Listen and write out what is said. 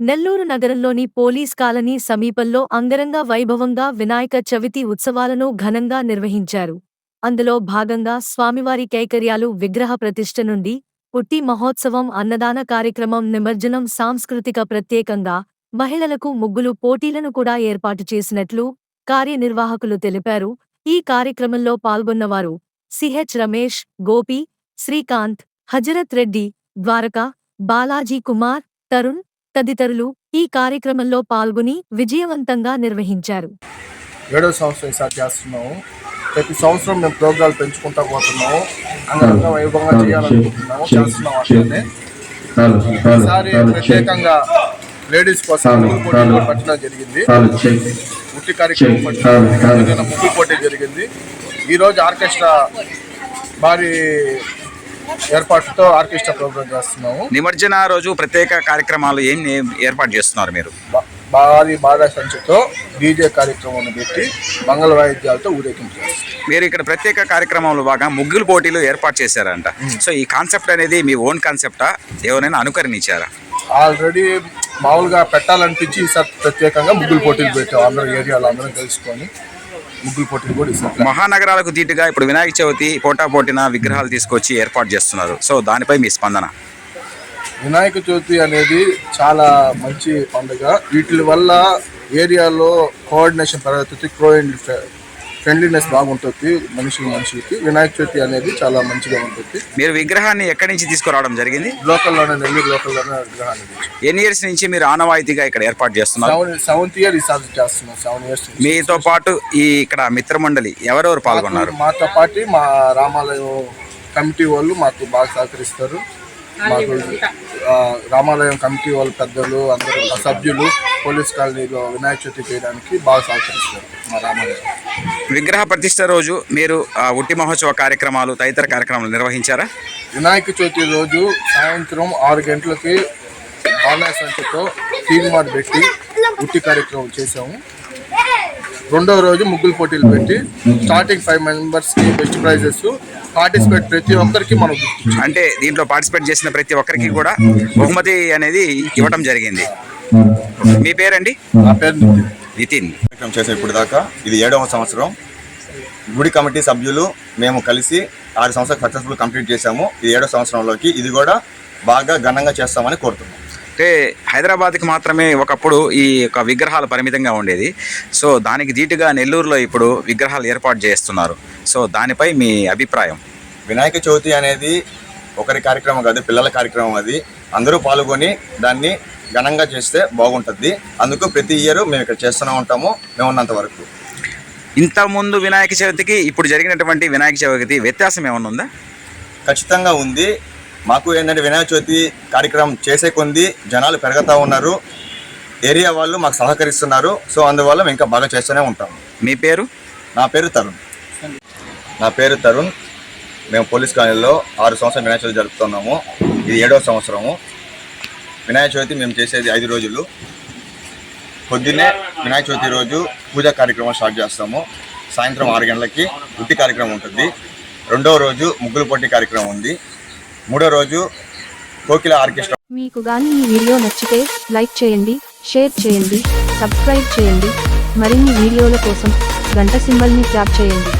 నెల్లూరు నగరంలోని police colony సమీపంలో అంగరంగ వైభవంగా వినాయక చవితి ఉత్సవాలను ఘనంగా నిర్వహించారు. అందులో భాగంగా స్వామివారి కైకర్యాలు విగ్రహ ప్రతిష్ఠ నుండి పుట్టి మహోత్సవం అన్నదాన కార్యక్రమం నిమజ్జనం సాంస్కృతిక ప్రత్యేకంగా మహిళలకు ముగ్గులు పోటీలను కూడా ఏర్పాటు చేసినట్లు కార్యనిర్వాహకులు తెలిపారు. ఈ కార్యక్రమంలో పాల్గొన్నవారు సిహెచ్ రమేష్ గోపి శ్రీకాంత్ హజరత్ రెడ్డి ద్వారకా బాలాజీ కుమార్ తరుణ్ తదితరులు ఈ కార్యక్రమంలో పాల్గొని విజయవంతంగా నిర్వహించారు. ఏడో సంవత్సరం ఈసారి చేస్తున్నాము. ప్రతి సంవత్సరం మేము ప్రోగ్రాలు పెంచుకుంటా పోతున్నాము. అంగరంగ వైభవంగా చేయాలనుకుంటున్నాము. చేస్తున్నాము అట్లనే. ఈసారి ప్రత్యేకంగా లేడీస్ కోసం పోటీలు పెట్టడం జరిగింది. ఉట్టి కార్యక్రమం పెట్టడం ముగ్గులు పోటీ జరిగింది. ఈ రోజు ఆర్కెస్ట్రా భారీ ఏర్పాటుతో ఆర్కెస్ట్రా ప్రోగ్రామ్ చేస్తున్నాము. నిమజ్జన రోజు ప్రత్యేక కార్యక్రమాలు ఏం ఏర్పాటు చేస్తున్నారు మీరు? భారీ బాగా సంచితో డీజే కార్యక్రమం పెట్టి మంగళ వాయిద్యాలతో ఊరేగింపు చేస్తాం మీరు ఇక్కడ ప్రత్యేక కార్యక్రమంలో బాగా ముగ్గులు పోటీలు ఏర్పాటు చేశారంట. సో ఈ కాన్సెప్ట్ అనేది మీ ఓన్ కాన్సెప్టా? ఎవరైనా అనుకరణించారా? ఆల్రెడీ మామూలుగా పెట్టాలనిపించి ఈసారి ప్రత్యేకంగా ముగ్గులు పోటీలు పెట్టాం. అందరూ ఏరియాలో అందరం తెలుసుకొని ముగ్గులు పోటీలు కూడా మహానగరాలకు దీటుగా ఇప్పుడు వినాయక చవితి పోటా పోటీన విగ్రహాలు తీసుకొచ్చి ఏర్పాటు చేస్తున్నారు. సో దానిపై మీ స్పందన? వినాయక చవితి అనేది చాలా మంచి పండుగ. వీటి వల్ల ఏరియాలో కోఆర్డినేషన్ పెరుగుతుంది క్రో అండ్ ఫ్రెండ్లీనెస్ బాగుంటుంది మనుషుల మనుషులకి వినాయక చవితి అనేది చాలా మంచిగా ఉంటుంది. మీరు విగ్రహాన్ని ఎక్కడి నుంచి తీసుకురావడం జరిగింది? లోకల్లోనే నెల్లూరు లోకల్లోనే విగ్రహాన్ని. ఎన్ని ఇయర్స్ నుంచి మీరు ఆనవాయితీగా ఇక్కడ ఏర్పాటు చేస్తున్నారు? సెవెంత్ ఇయర్ ఈసారి చేస్తున్నాం సెవెన్ ఇయర్స్ మీతో పాటు ఈ ఇక్కడ మిత్రమండలి ఎవరెవరు పాల్గొన్నారు? మాతో పాటు మా రామాలయం కమిటీ వాళ్ళు మాకు బాగా సహకరిస్తారు. మాకు రామాలయం కమిటీ వాళ్ళు పెద్దలు అందరూ సభ్యులు పోలీస్ కాలనీలో వినాయక చవితి చేయడానికి బాగా సహకరిస్తారు మా రామాలయం. విగ్రహ ప్రతిష్ట రోజు మీరు ఆ, ఉట్టి మహోత్సవ కార్యక్రమాలు తదితర కార్యక్రమాలు నిర్వహించారా? వినాయక చవితి రోజు సాయంత్రం ఆరు గంటలకి బాణా సంఖ్యతో తీర్మాట్ పెట్టి ఉట్టి కార్యక్రమం చేసాము రెండవ రోజు ముగ్గులు పోటీలు పెట్టి స్టార్టింగ్ ఫైవ్ మెంబర్స్కి బెస్ట్ ప్రైజెస్ పార్టిసిపేట్ ప్రతి ఒక్కరికి మనం. అంటే దీంట్లో పార్టిసిపేట్ చేసిన ప్రతి ఒక్కరికి కూడా బహుమతి అనేది ఇవ్వడం జరిగింది. మీ పేరండి? నా పేరు నితిన్. కార్యక్రమం చేసాం ఇప్పుడు దాకా ఇది ఏడవ సంవత్సరం. గుడి కమిటీ సభ్యులు మేము కలిసి ఆరు సంవత్సరాలు సక్సెస్ఫుల్ కంప్లీట్ చేశాము. ఇది ఏడవ సంవత్సరంలోకి ఇది కూడా బాగా ఘనంగా చేస్తామని కోరుతున్నాం. అంటే హైదరాబాద్కి మాత్రమే ఒకప్పుడు ఈ యొక్క విగ్రహాలు పరిమితంగా ఉండేది. సో దానికి ధీటుగా నెల్లూరులో ఇప్పుడు విగ్రహాలు ఏర్పాటు చేస్తున్నారు. సో దానిపై మీ అభిప్రాయం? వినాయక చవితి అనేది ఒకరి కార్యక్రమం కాదు పిల్లల కార్యక్రమం అది. అందరూ పాల్గొని దాన్ని ఘనంగా చేస్తే బాగుంటుంది. అందుకు ప్రతి ఇయర్ మేము ఇక్కడ చేస్తూనే ఉంటాము. మేము ఉన్నంత వరకు. ఇంతకుముందు వినాయక చవితికి ఇప్పుడు జరిగినటువంటి వినాయక చవితి వ్యత్యాసం ఏమైనా ఉందా? ఖచ్చితంగా ఉంది. మాకు ఏంటంటే వినాయక చవితి కార్యక్రమం చేసే కొంది జనాలు పెరుగుతూ ఉన్నారు. ఏరియా వాళ్ళు మాకు సహకరిస్తున్నారు. సో అందువల్ల మేము ఇంకా బాగా చేస్తూనే ఉంటాము. మీ పేరు? నా పేరు తరుణ్. నా పేరు తరుణ్. మేము పోలీస్ కాలనీలో ఆరు సంవత్సరాలు వినాయక చవితి జరుపుతున్నాము. ఇది ఏడవ సంవత్సరము. వినాయక చవితి మేము చేసేది ఐదు రోజులు. పొద్దున్నే వినాయక చవితి రోజు పూజా కార్యక్రమం స్టార్ట్ చేస్తాము. సాయంత్రం ఆరు గంటలకి ఉట్టి కార్యక్రమం ఉంటుంది. రెండవ రోజు ముగ్గులు పోటీ కార్యక్రమం ఉంది. మూడో రోజు కోకిల ఆర్కెస్ట్రా మీకు గాని ఈ వీడియో నచ్చితే లైక్ చేయండి షేర్ చేయండి సబ్స్క్రైబ్ చేయండి. మరిన్ని వీడియోల కోసం గంట సింబల్ని ట్యాప్ చేయండి.